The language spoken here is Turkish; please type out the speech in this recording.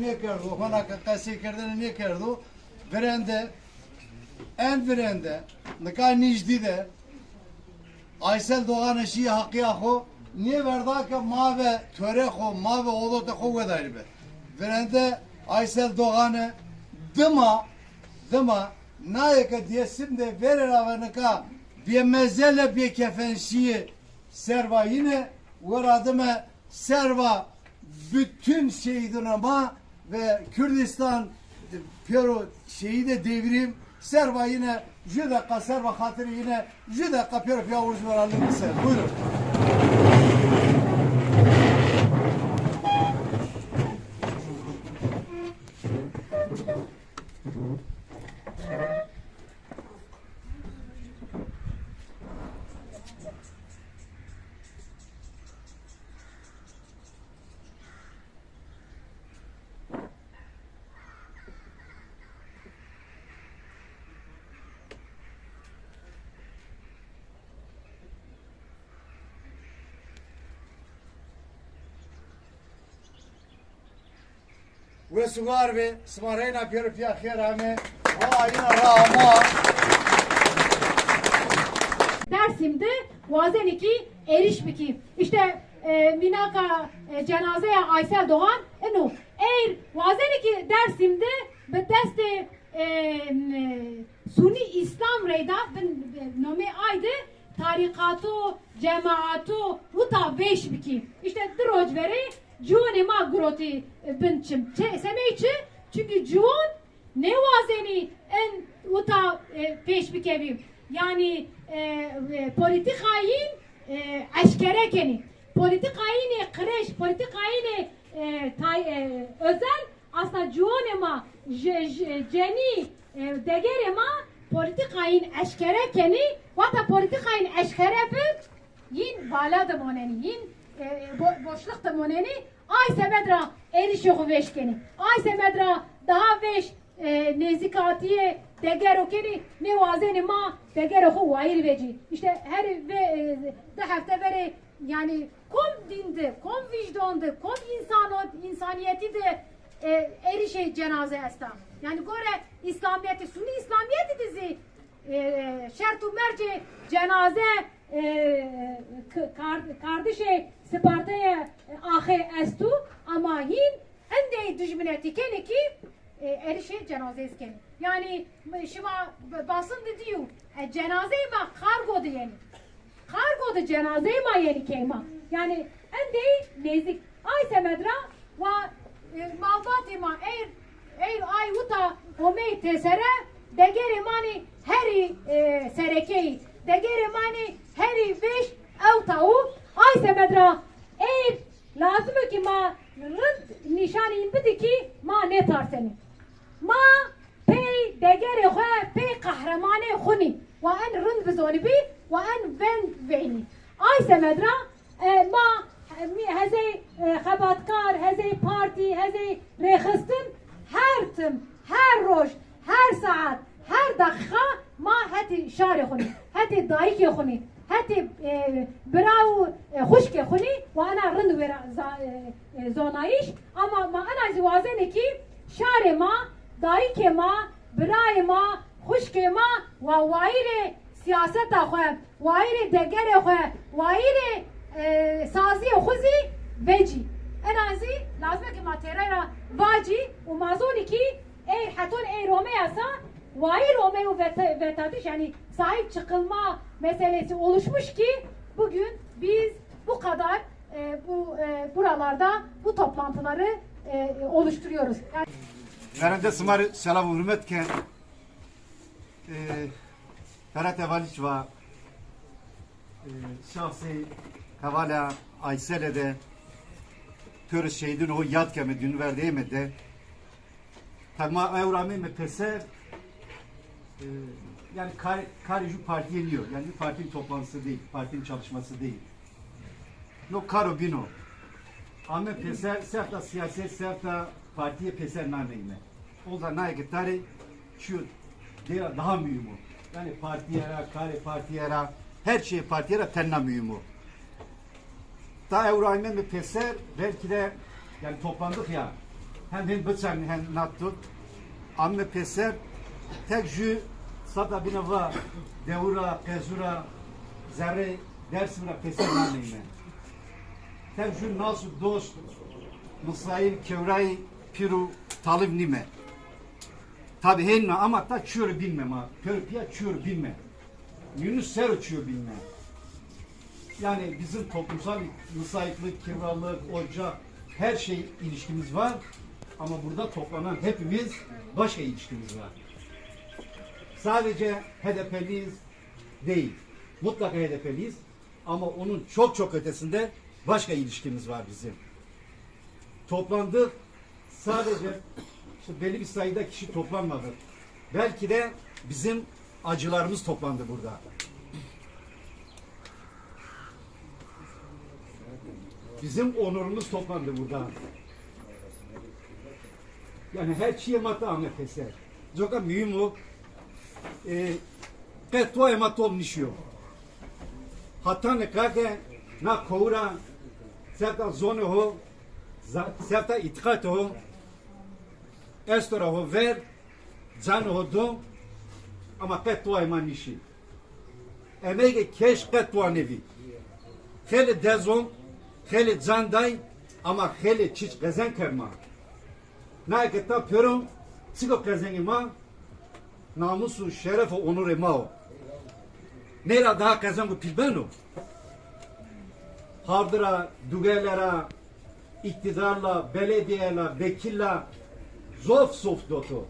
ne kerdu, hona qesi kerdin ne kerdu. Virende, en virende, nika nijdi de, Aysel Doğan eşi hakkı yahu, niye verda ki ma ve töre ho, ma ve oğlu te ho vedayır be. Virende Aysel Doğan'ı dıma, dıma, nayaka diyesim de verir avanika, bir mezele bir kefenşiyi serva yine, veradıme serva bütün şehidin ama ve Kürdistan Pero şeyi de devrim serva yine şu dakika serva hatırı yine şu dakika Pero Piyavuruz var sen buyurun. Ve ve smarayna Pero Piyakherame ve ayına rağma Dersim'de Vazeniki Erişbiki. İşte e, Minaka e, cenazeye Aysel Doğan enu eğer Vazeniki Dersim'de be deste e, e, İslam reyda bin- nome aydı tarikatu cemaatu uta beş biki. İşte droj veri Cuhane ma groti e, binçim. Semeyçi çünkü cuhun ne vazeni en uta e, peş bikevim. Yani e, politik hain e, aşkere keni. Politik haini kreş, politik haini özel aslında je- je- ceni e, degerema politik hain aşkere keni vata politik hain aşkere bin yin bala da moneni yin e, bo, boşluk da moneni ay semedra eriş yok veşkeni. Ay semedra daha veş e, nezikatiye deger okeni ne vazeni ma deger oku vayir veci. İşte her ve e, de hafta veri yani kom dindi kom vicdandı kom insan insaniyeti de e, erişe cenaze estam yani gore İslamiyeti suni İslamiyeti dizi e, şertu cenaze e, k- kar- kardeşe Sparta'ya e, ahe estu ama hin ende düşmüneti kene ki erişe cenaze iskeni. Yani şima basın diyor e, cenaze ma kargo diyeni. Kargo da cenaze ma yeni keyma. Yani ende nezik ay semedra ve malbati ma eğer eğer ay uta homey tesere e, serekei degeri mani heri beş evtau ay semedra eğer lazım ki ma rıd nişani bidi ki ma ne tarseni ma pey degeri xwe pey kahramanê xuni. Ve en rind bizoni bî ve en ven veyni. Ay semedra e, ma mi- hezê xebatkar hezê partî hezê rêxistin her tim her roj هر ساعت هر دقیقه ما هتی شعر خونی هتی دایک خونی هتی براو خشک خونی و انا رند و زونایش اما ما انا زوازه نکی شار ما دایک ما برای ما خشک ما و وایر سیاست خواه وایر دگر خواه وایر سازی خوزی وجی انا زی لازمه که ما تیره را واجی و مازونی کی. Romeyasa Vay Romeo ve, yani sahip çıkılma meselesi oluşmuş ki bugün biz bu kadar e, bu e, buralarda bu toplantıları e, oluşturuyoruz. Yani Nerede smar selam hürmet ke Ferhat Evaliç ve e, şahsi Kavala Aysel'e Tör şehidin o yad keme dün verdiğime de Tagma evrami peser e, yani kar, karıcı partiye diyor. Yani bir partinin toplantısı değil, partinin çalışması değil. No karo bino. Ama peser, serta siyaset, serta partiye peser nameyme. O da naye gitari şu diğer daha mühim o. Yani partiyera, kare partiyera, her şey partiyera tenna mühim o. Ta Evrayme mi peser belki de yani toplandık ya hem hem bıçak hem nattuk amme peser tek jü sata bina va devura kezura zerre dersura peser naneyme tek jü nasu dost Mısrail kevray piru talib nime. Tabi henna ama ta çür bilmem ha körpiya çür bilmem Yunus ser çür bilmem yani bizim toplumsal müsaitlik, kiralık, ocak her şey ilişkimiz var. Ama burada toplanan hepimiz başka ilişkimiz var. Sadece HDP'liyiz değil. Mutlaka HDP'liyiz. Ama onun çok çok ötesinde başka ilişkimiz var bizim. Toplandık. Sadece işte belli bir sayıda kişi toplanmadı. Belki de bizim acılarımız toplandı burada. Bizim onurumuz toplandı burada. Yani her şeye mata Ahmet Eser. Zoka mühim o. E, Petto ematom nişiyor. Hatta ne kake na koura certa zone ho certa itkat ho estora ho ver zan ho do ama petto eman nişi. Emege keş petto nevi. 나에게다 벼름 직업가생이마 나무수 셰레프 오늘의 마오 내라 다 가생고 빌베노 hardıra, dügelera, iktidarla, belediyeyle, vekille zof sof dotu.